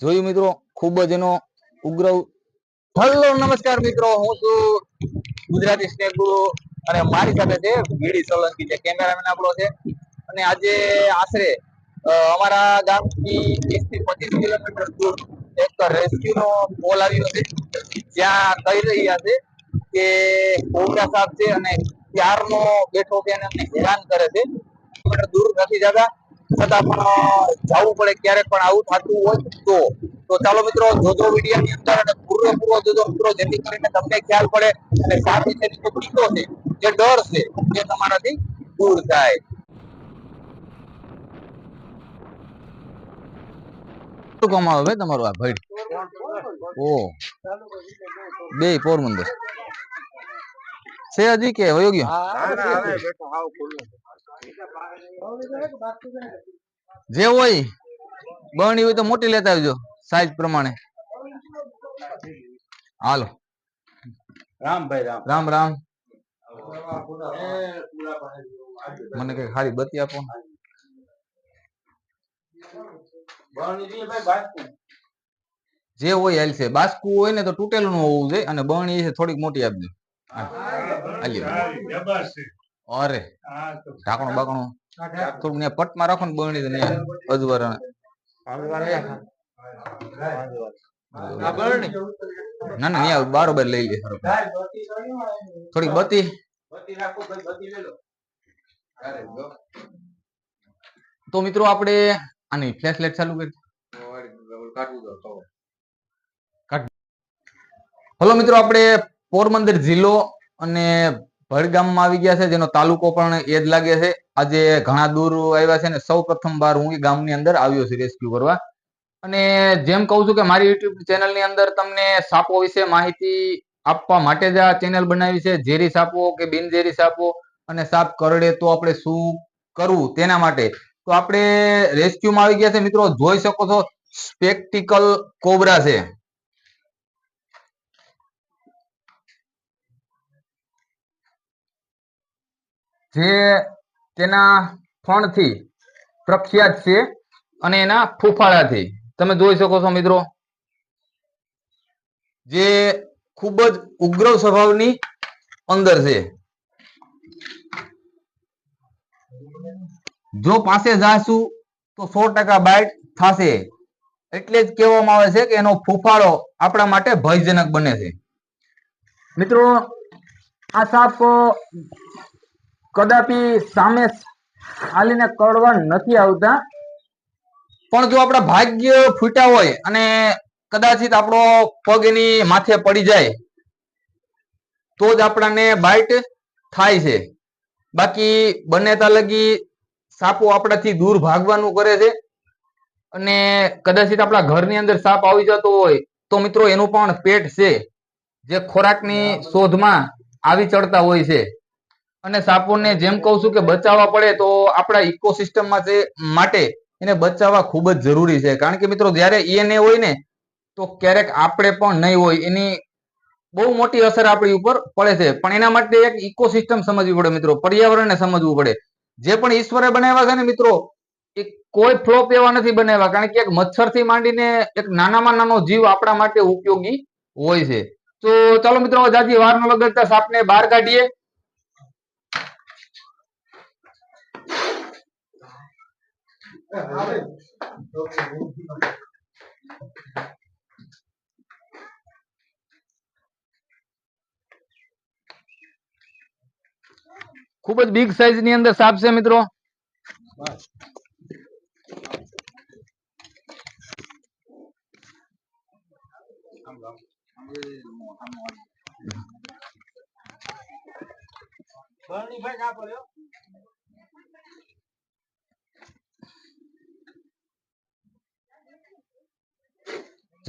જોયું મિત્રો, ખૂબ જ એનો ઉગ્ર હલો નમસ્કાર મિત્રો, હું છું ગુજરાતી સ્નેહ ગુરુ અને મારી સાથે છે વીડી સોલંકી છે, કેમેરામેન આપણો છે. અને આજે આશરે અમારા ગામથી વીસથી પચીસ કિલોમીટર દૂર એક રેસ્ક્યુ નો કોલ આવ્યો છે, જ્યાં કહી રહ્યા છે કે ઓમરા સાહેબ છે અને ત્યારનો બેઠો છે અને અમને હેરાન કરે છે. કિલોમીટર દૂર નથી જતા. છતાં પણ જવું પડે ક્યારેક પણ આવું થતું હોય તો. તો ચાલો મિત્રો જોજો વીડિયો ની અંદર અને પૂરેપૂરો જોજો મિત્રો જેથી કરીને તમને ખ્યાલ પડે અને સાપ છે તો બીકો છે જે ડર છે એ તમારાથી દૂર થાય. શું કમાવે તમારું આ ભાઈ? ઓ બે પોરબંદર. છે હજી કે વયો ગયો જે હોય બની હોય તો મોટી લેતા આવજો સાઈઝ પ્રમાણે. હાલો. રામભાઈ રામ. રામ રામ. મને કઈ ખાલી બતી આપો ને. જે હોય હાલ છે. બાસ્કુ હોય ને તો તૂટેલું નું હોવું જોઈએ અને બણી છે થોડીક મોટી આપજો. હાલ્યો. અરે ઢાંકણું બાકણું. થોડું ને પટમાં રાખો ને બરણી તો અજવરણ અજવર ના ના ન્યા બારોબાર લઈ લે. થોડીક બત્તી તો મિત્રો આપણે આની ફ્લેશ લાઈટ ચાલુ કરી. હલો મિત્રો આપણે પોરબંદર જિલ્લો અને ભડગામમાં આવી ગયા છે, જેનો તાલુકો પણ એ જ લાગે છે. આજે ઘણા દૂર આવ્યા છે અને સૌ પ્રથમ વાર હું એ ગામની અંદર આવ્યો છું રેસ્ક્યુ કરવા. અને જેમ કહું છું કે મારી યુટ્યુબ ચેનલની અંદર તમને સાપો વિશે માહિતી આપવા માટે જ આ ચેનલ બનાવી છે. ઝેરી સાપો કે બિનઝેરી સાપો અને સાપ કરડે તો આપણે શું કરવું તેના માટે. તો આપણે રેસ્ક્યુમાં આવી ગયા છે મિત્રો. જોઈ શકો છો સ્પેક્ટિકલ કોબરા છે. જે તેના ફણથી પ્રખ્યાત છે અને એના ફૂફાળાથી તમે જોઈ શકો છો મિત્રો, જે ખૂબ જ ઉગ્ર સ્વભાવની અંદર છે. જો પાસે જાશું તો સો ટકા બાઇટ થશે. એટલે જ કહેવામાં આવે છે કે એનો ફૂફાળો આપણા માટે ભયજનક બને છે. મિત્રો, આ સાપ કદાપી સામે હાલીને કળવા નથી આવતા. પણ જો આપણા ભાગ્ય ફૂટ્યા હોય અને કદાચિત આપણો પગ એની માથે પડી જાય તો જ આપણાને બાઇટ થાય છે. બાકી બને તાલગી લગી સાપો આપણાથી દૂર ભાગવાનું કરે છે. અને કદાચિત આપણા ઘરની અંદર સાપ આવી જતો હોય તો મિત્રો એનું પણ પેટ છે જે ખોરાકની શોધમાં આવી ચડતા હોય છે. અને સાપોને જેમ કહું છું કે બચાવવા પડે તો આપણા ઇકોસિસ્ટમમાં છે માટે એને બચાવવા ખૂબ જ જરૂરી છે. કારણ કે મિત્રો જ્યારે એને હોય ને, તો ક્યારેક આપણે પણ નહીં હોય. એની બહુ મોટી અસર આપણી ઉપર પડે છે. પણ એના માટે એક ઇકોસિસ્ટમ સમજવી પડે મિત્રો. પર્યાવરણને સમજવું પડે. જે પણ ઈશ્વરે બનાવ્યા છે ને મિત્રો, એ કોઈ ફ્લોપ એવા નથી બનાવ્યા. કારણ કે એક મચ્છરથી માંડીને એક નાનામાં નાનો જીવ આપણા માટે ઉપયોગી હોય છે. તો ચાલો મિત્રો જાજી વાર ન લગાડતા સાપને બહાર કાઢીએ. ખૂબ જ બિગ સાઈઝની અંદર સાપ છે મિત્રો.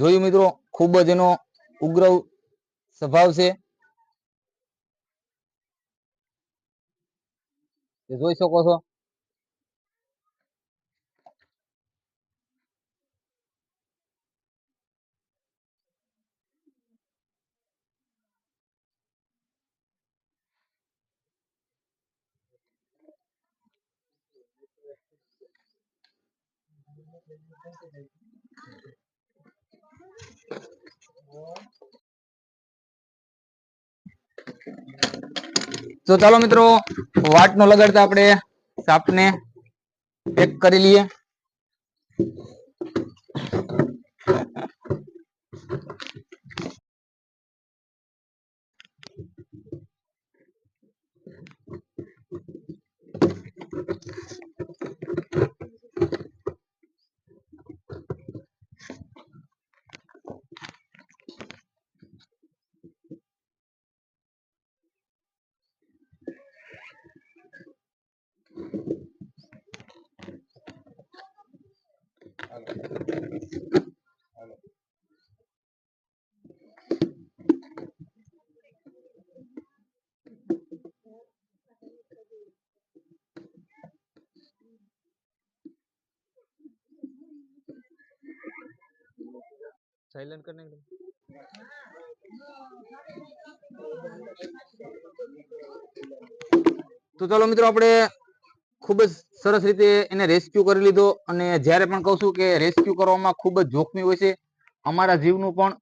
જોયું મિત્રો ખૂબ જ એનો ઉગ્ર સ્વભાવ છે જોઈ શકો છો Thank you. તો ચાલો મિત્રો વાટ નો લગાડતા આપણે સાપને પેક કરી લઈએ. સાયલેન્ટ કરને તો ચાલો મિત્રો આપણે ખૂબ જ સરસ રીતે એને રેસ્ક્યુ કરી લીધો અને જ્યારે પણ કહું છું કે રેસ્ક્યુ કરવામાં ખૂબ જ જોખમી હોય છે અમારા જીવનું પણ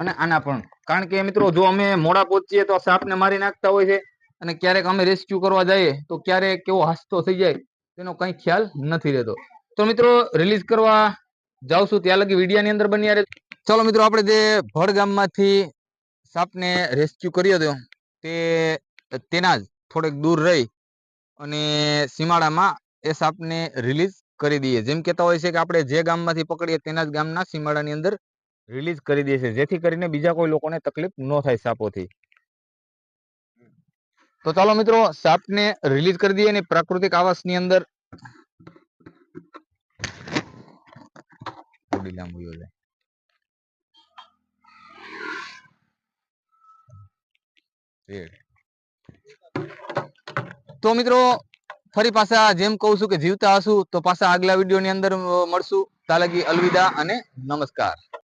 અને આના પણ. કારણ કે મિત્રો જો અમે મોડા પહોંચીએ તો સાપને મારી નાખતા હોય છે અને ક્યારેક અમે રેસ્ક્યુ કરવા જઈએ તો ક્યારેક કેવો હાસ્તો થઈ જાય તેનો કંઈ ખ્યાલ નથી રહેતો. તો મિત્રો રિલીઝ કરવા જાઉં છું. ત્યાં લગી વિડીયાની અંદર બન્યા રહે ચાલો મિત્રો, આપણે જે ભડ ગામમાંથી સાપને રેસ્ક્યુ કર્યો હતો, તે તેના જ થોડેક દૂર રહી અને સીમાડામાં એ સાપને રિલીઝ કરી દઈએ. જેમ કહેતા હોય છે કે આપણે જે ગામમાંથી પકડીએ તેના જ ગામના સીમાડાની અંદર રિલીઝ કરી દઈએ છીએ. જેથી કરીને બીજા કોઈ લોકોને તકલીફ ન થાય સાપોથી. તો ચાલો મિત્રો, સાપને રિલીઝ કરી દઈએ અને પ્રાકૃતિક આવાસની અંદર લાંબુ યોજે. તો મિત્રો, ફરી પાછા જેમ કહું છું કે જીવતા હશું, તો પાછા આગલા વીડિયો ની અંદર મળશું. તાલગી અલવિદા અને નમસ્કાર.